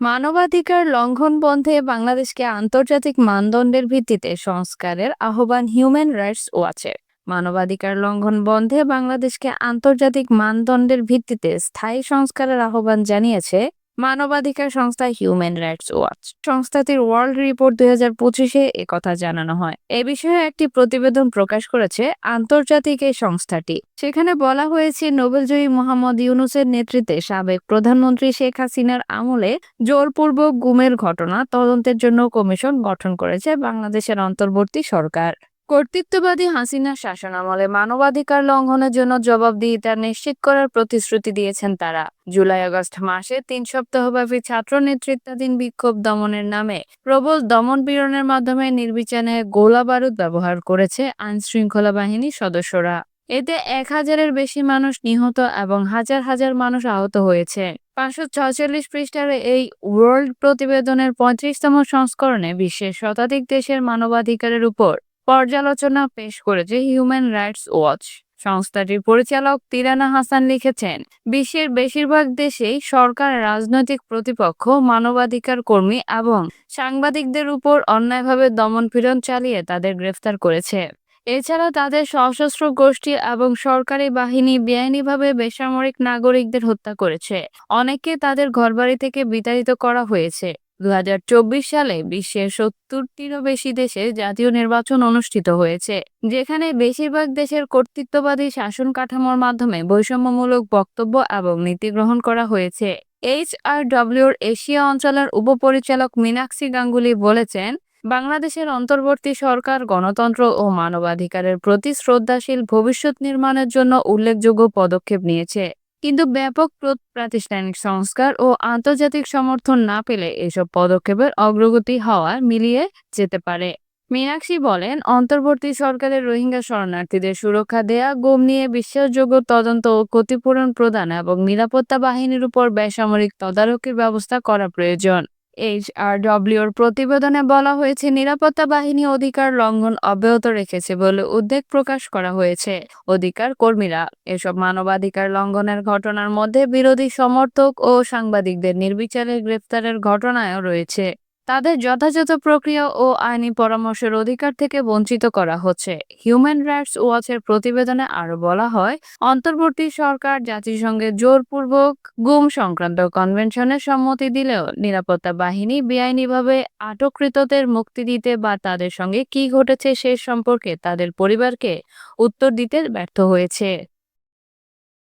মানবাধিকার লঙ্ঘন বন্ধে বাংলাদেশকে আন্তর্জাতিক মানদণ্ডের ভিত্তিতে সংস্কারের আহ্বান হিউম্যান রাইটস ওয়াচের। মানবাধিকার লঙ্ঘন বন্ধে বাংলাদেশকে আন্তর্জাতিক মানদণ্ডের ভিত্তিতে স্থায়ী সংস্কারের আহ্বান জানিয়েছে মানবাধিকার সংস্থা হিউম্যান রাইটস ওয়াচ সংস্থাটির ওয়ার্ল্ড রিপোর্ট দুই হাজার পঁচিশে একথা জানানো হয়। এ বিষয়ে একটি প্রতিবেদন প্রকাশ করেছে আন্তর্জাতিক এই সংস্থাটি। সেখানে বলা হয়েছে, নোবেলজয়ী মোহাম্মদ ইউনুসের নেতৃত্বে সাবেক প্রধানমন্ত্রী শেখ হাসিনার আমলে জোরপূর্বক গুমের ঘটনা তদন্তের জন্য কমিশন গঠন করেছে বাংলাদেশের অন্তর্বর্তী সরকার। কর্তৃত্ববাদী হাসিনার শাসনামলে মানবাধিকার লঙ্ঘনের জন্য জবাবদিহিতা নিশ্চিত করার প্রতিশ্রুতি দিয়েছেন তারা। জুলাই আগস্ট মাসে তিন সপ্তাহব্যাপী ছাত্র নেতৃত্বাধীন বিক্ষোভ দমনের নামে প্রবল দমন পীড়নের মাধ্যমে নির্বিচারে গোলা বারুদ ব্যবহার করেছে আইন শৃঙ্খলা বাহিনীর সদস্যরা। এতে এক হাজারের বেশি মানুষ নিহত এবং হাজার হাজার মানুষ আহত হয়েছে। পাঁচশো ছয়চল্লিশ পৃষ্ঠার এই ওয়ার্ল্ড প্রতিবেদনের পঁয়ত্রিশতম সংস্করণে বিশ্বের শতাধিক দেশের মানবাধিকারের উপর পর্যালোচনা পেশ করেছে হিউম্যান রাইটস ওয়াচ সংস্থাটির পরিচালক তিরানা হাসান লিখেছেন, বিশ্বের বেশিরভাগ দেশেই সরকার রাজনৈতিক প্রতিপক্ষ, মানবাধিকার কর্মী এবং সাংবাদিকদের উপর অন্যায়ভাবে দমনপীড়ন চালিয়ে তাদের গ্রেফতার করেছে। এছাড়া তাদের সশস্ত্র গোষ্ঠী এবং সরকারি বাহিনী বেআইনিভাবে বেসামরিক নাগরিকদের হত্যা করেছে। অনেককে তাদের ঘরবাড়ি থেকে বিতাড়িত করা হয়েছে। দু হাজার চব্বিশ সালে বিশ্বের সত্তরটিরও বেশি দেশে জাতীয় নির্বাচন অনুষ্ঠিত হয়েছে, যেখানে বেশিরভাগ দেশের কর্তৃত্ববাদী শাসন কাঠামোর মাধ্যমে বৈষম্যমূলক বক্তব্য এবং নীতি গ্রহণ করা হয়েছে। এইচ আর ডব্লিউর এশিয়া অঞ্চলের উপপরিচালক মীনাক্ষী গাঙ্গুলি বলেছেন, বাংলাদেশের অন্তর্বর্তী সরকার, গণতন্ত্র ও মানবাধিকারের প্রতি শ্রদ্ধাশীল ভবিষ্যৎ নির্মাণের জন্য উল্লেখযোগ্য পদক্ষেপ নিয়েছে। কিন্তু ব্যাপক প্র- প্রাতিষ্ঠানিক সংস্কার ও আন্তর্জাতিক সমর্থন না পেলে এসব পদক্ষেপের অগ্রগতি হওয়া মিলিয়ে যেতে পারে। মীনাক্ষী বলেন, অন্তর্বর্তী সরকারের রোহিঙ্গা শরণার্থীদের সুরক্ষা দেয়া, গুম নিয়ে বিশ্বাসযোগ্য তদন্ত ও ক্ষতিপূরণ প্রদান এবং নিরাপত্তা বাহিনীর উপর বেসামরিক তদারকির ব্যবস্থা করা প্রয়োজন। এইচ আর ডব্লিউর প্রতিবেদনে বলা হয়েছে, নিরাপত্তা বাহিনী অধিকার লঙ্ঘন অব্যাহত রেখেছে বলে উদ্বেগ প্রকাশ করা হয়েছে। অধিকার কর্মীরা এসব মানবাধিকার লঙ্ঘনের ঘটনার মধ্যে বিরোধী সমর্থক ও সাংবাদিকদের নির্বিচারে গ্রেফতারের ঘটনায় রয়েছে। তাদের যথাযথ প্রক্রিয়া ও আইনি পরামর্শের অধিকার থেকে বঞ্চিত করা হচ্ছে। হিউম্যান রাইটস ওয়াচের প্রতিবেদনে আরও বলা হয়, অন্তর্বর্তী সরকার জাতিসংঘের জোরপূর্বক গুম সংক্রান্ত কনভেনশনের সম্মতি দিলেও নিরাপত্তা বাহিনী বেআইনিভাবে আটককৃতদের মুক্তি দিতে বা তাদের সঙ্গে কি ঘটেছে সে সম্পর্কে তাদের পরিবারকে উত্তর দিতে ব্যর্থ হয়েছে।